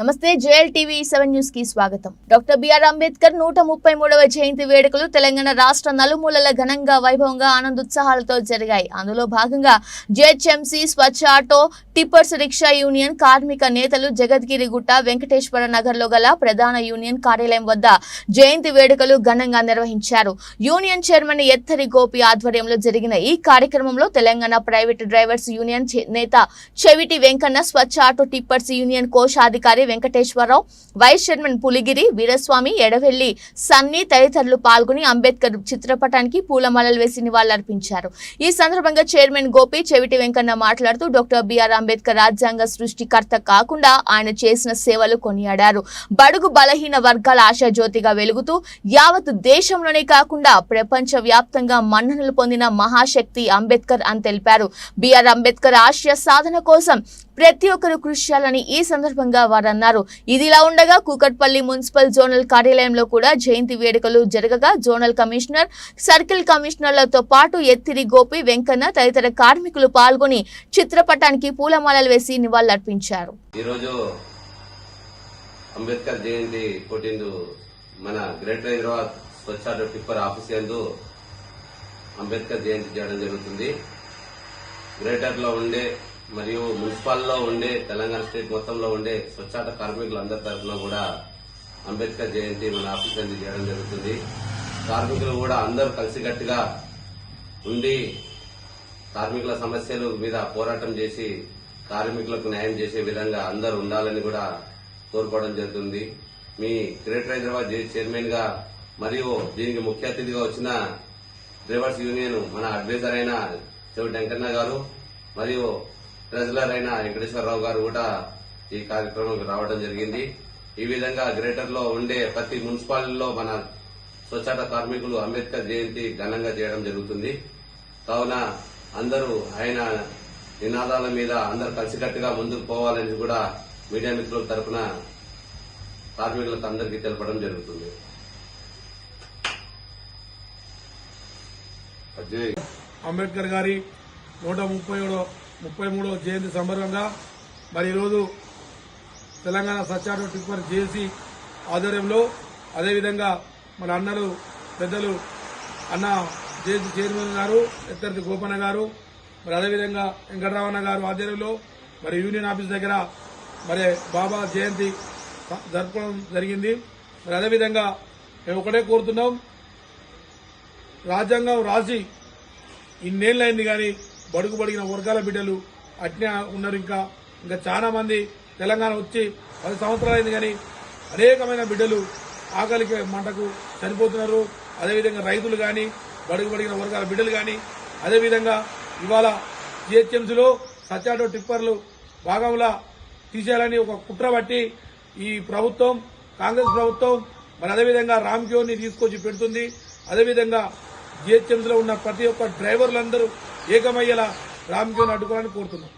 నమస్తే JL TV seven న్యూస్కి స్వాగతం. డాక్టర్ బిఆర్ అంబేద్కర్ నూట ముప్పై మూడవ జయంతి వేడుకలు తెలంగాణ రాష్ట్ర నలుమూలల ఘనంగా వైభవంగా ఆనందోత్సాహాలతో జరిగాయి. అందులో భాగంగా GHMC Swachh auto tippers rickshaw union కార్మిక నేతలు జగద్గిరిగుట్ట వెంకటేశ్వర నగర్లో గల ప్రధాన యూనియన్ కార్యాలయం వద్ద జయంతి వేడుకలు ఘనంగా నిర్వహించారు. యూనియన్ చైర్మన్ ఎత్తరి గోపి ఆధ్వర్యంలో జరిగిన ఈ కార్యక్రమంలో తెలంగాణ ప్రైవేట్ డ్రైవర్స్ యూనియన్ నేత Cheviti Venkanna Swachh auto tippers union కోశాధికారి వెంకటేశ్వరరావు వైస్ చైర్మన్ పులిగిరి వీరస్వామి ఎడవెల్లి సన్నీ తదితరులు పాల్గొని అంబేద్కర్ చిత్రపటానికి పూలమాలలు వేసి నివాళులర్పించారు. ఈ సందర్భంగా చైర్మన్ గోపి చెవిటి వెంకన్న మాట్లాడుతూ డాక్టర్ బిఆర్ అంబేద్కర్ రాజ్యాంగ సృష్టికర్త కాకుండా ఆయన చేసిన సేవలు కొనియాడారు. బడుగు బలహీన వర్గాల ఆశాజ్యోతిగా వెలుగుతూ యావత్ దేశంలోనే కాకుండా ప్రపంచ వ్యాప్తంగా మన్ననలు పొందిన మహాశక్తి అంబేద్కర్ అని తెలిపారు. బిఆర్ అంబేద్కర్ ఆశయ సాధన కోసం ప్రతి ఒక్కరూ కృషి చేయాలని ఈ సందర్భంగా వారన్నారు. అన్నారు. ఇదిలా ఉండగా కూకట్పల్లి మున్సిపల్ జోనల్ కార్యాలయంలో కూడా జయంతి వేడుకలు జరగగా జోనల్ కమిషనర్ సర్కిల్ కమిషనర్లతో పాటు ఎత్తిరి గోపి వెంకన్న తదితర కార్మికులు పాల్గొని చిత్రపటానికి పూలమాలలు వేసి నివాళులర్పించారు. ఈరోజు అంబేద్కర్ జయంతి పుట్టిందు మన greater Hyderabad Swachh tipper office ఎందు అంబేద్కర్ జయంతి చేయడం జరుగుతుంది. గ్రేటర్లో ఉండే మరియు మున్సిపాల్లో ఉండే తెలంగాణ స్టేట్ మొత్తంలో ఉండే స్వచ్ఛత కార్మికులందరి తరఫున కూడా అంబేద్కర్ జయంతి మన ఆఫీస్ చేయడం జరుగుతుంది. కార్మికులు కూడా అందరూ కలిసికట్టుగా ఉండి కార్మికుల సమస్యల మీద పోరాటం చేసి కార్మికులకు న్యాయం చేసే విధంగా అందరూ ఉండాలని కూడా కోరుకోవడం జరుగుతుంది. మీ గ్రేటర్ హైదరాబాద్ చైర్మన్గా మరియు దీనికి ముఖ్య అతిథిగా వచ్చిన డ్రైవర్స్ యూనియన్ మన అడ్వైజర్ అయిన చెవి వెంకన్న గారు మరియు ట్రెజరర్ అయిన వెంకటేశ్వరరావు గారు కూడా ఈ కార్యక్రమంకి రావడం జరిగింది. ఈ విధంగా గ్రేటర్లో ఉండే ప్రతి మున్సిపాలిటీలో మన స్వచ్ఛత కార్మికులు అంబేద్కర్ జయంతి ఘనంగా చేయడం జరుగుతుంది. కావున అందరూ ఆయన నినాదాల మీద అందరు కలిసికట్టుగా ముందుకు పోవాలని కూడా మీడియా మిత్రుల తరపున కార్మికులకు అందరికీ తెలపడం జరుగుతుంది. అంబేద్కర్ గారి నూట ముప్పై ఏడో ముప్పై మూడో జయంతి సందర్భంగా మరి ఈరోజు తెలంగాణ సత్యాటో టిప్పర్ జేసీ ఆధ్వర్యంలో అదేవిధంగా మన అన్నలు పెద్దలు అన్న జేసీ చైర్మన్ గారు ఎత్తర్తి గోపన్న గారు మరి అదేవిధంగా వెంకటరామన్న గారు ఆధ్వర్యంలో మరి యూనియన్ ఆఫీస్ దగ్గర మరి బాబా జయంతి జరుపుకోవడం జరిగింది. మరి అదేవిధంగా మేము ఒకటే కోరుతున్నాం రాజ్యాంగం రాసి ఇన్నేళ్ళైంది కానీ బడుగు బడిగిన వర్గాల బిడ్డలు అట్నే ఉన్నారు ఇంకా. ఇంకా చాలా మంది తెలంగాణ వచ్చి పది సంవత్సరాలైంది కానీ అనేకమైన బిడ్డలు ఆకలికి మంటకు చనిపోతున్నారు. అదేవిధంగా రైతులు కానీ బడుగు బడిగిన వర్గాల బిడ్డలు కానీ అదేవిధంగా ఇవాళ జిహెచ్ఎంసీలో సత్యాటో టిప్పర్లు భాగంలో తీసేయాలని ఒక కుట్ర పట్టి ఈ ప్రభుత్వం కాంగ్రెస్ ప్రభుత్వం మరి అదేవిధంగా రామ్క్యోని తీసుకొచ్చి పెడుతుంది. అదేవిధంగా జిహెచ్ఎంసీలో ఉన్న ప్రతి ఒక్క డ్రైవర్లందరూ ఏకమయ్యేలా రామ్క్యోని అడ్డుకోవాలని కోరుతున్నాం.